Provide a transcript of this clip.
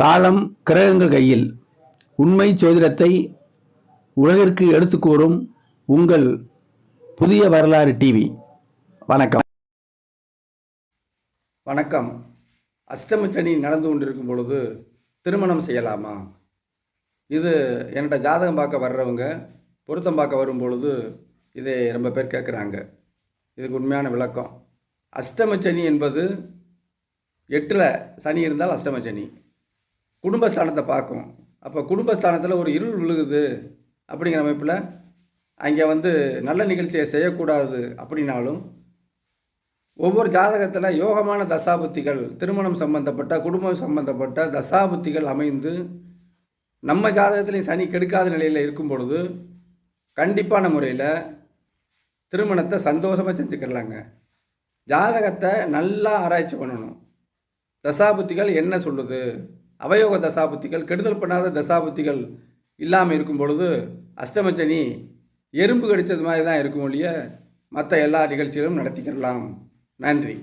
காலம் கிரகங்கள் கையில். உண்மை சோதிடத்தை உலகிற்கு எடுத்து கூறும் உங்கள் புதிய வரலாறு டிவி வணக்கம். வணக்கம். அஷ்டமச்சனி நடந்து கொண்டிருக்கும் பொழுது திருமணம் செய்யலாமா? இது என்னோட ஜாதகம் பார்க்க வர்றவங்க பொருத்தம் பார்க்க வரும் பொழுது இதை ரொம்ப பேர் கேட்குறாங்க இதுக்கு உண்மையான விளக்கம். அஷ்டமச்சனி என்பது எட்டில் சனி இருந்தால் அஷ்டமச்சனி குடும்பஸ்தானத்தை பார்க்கும். அப்போ குடும்பஸ்தானத்தில் ஒரு இருள் விழுகுது அப்படிங்கிற அமைப்பில் அங்கே வந்து நல்ல நிகழ்ச்சியை செய்யக்கூடாது அப்படின்னாலும் ஒவ்வொரு ஜாதகத்தில் யோகமான தசாபுத்திகள் திருமணம் சம்பந்தப்பட்ட குடும்பம் சம்பந்தப்பட்ட தசாபுத்திகள் அமைந்து நம்ம ஜாதகத்துலேயும் சனி கெடுக்காத நிலையில் இருக்கும் பொழுது கண்டிப்பான முறையில் திருமணத்தை சந்தோஷமாக செஞ்சுக்கிடலாங்க ஜாதகத்தை நல்லா ஆராய்ச்சி பண்ணணும். தசாபுத்திகள் என்ன சொல்லுது? அவயோக தசாபுத்திகள் கெடுதல் பண்ணாத தசாபுத்திகள் இல்லாமல் இருக்கும் பொழுது அஷ்டமச்சனி எறும்பு கடித்தது மாதிரி தான் இருக்கும் ஒழிய மற்ற எல்லா நிகழ்ச்சிகளும் நடத்திக்கிடலாம் நன்றி.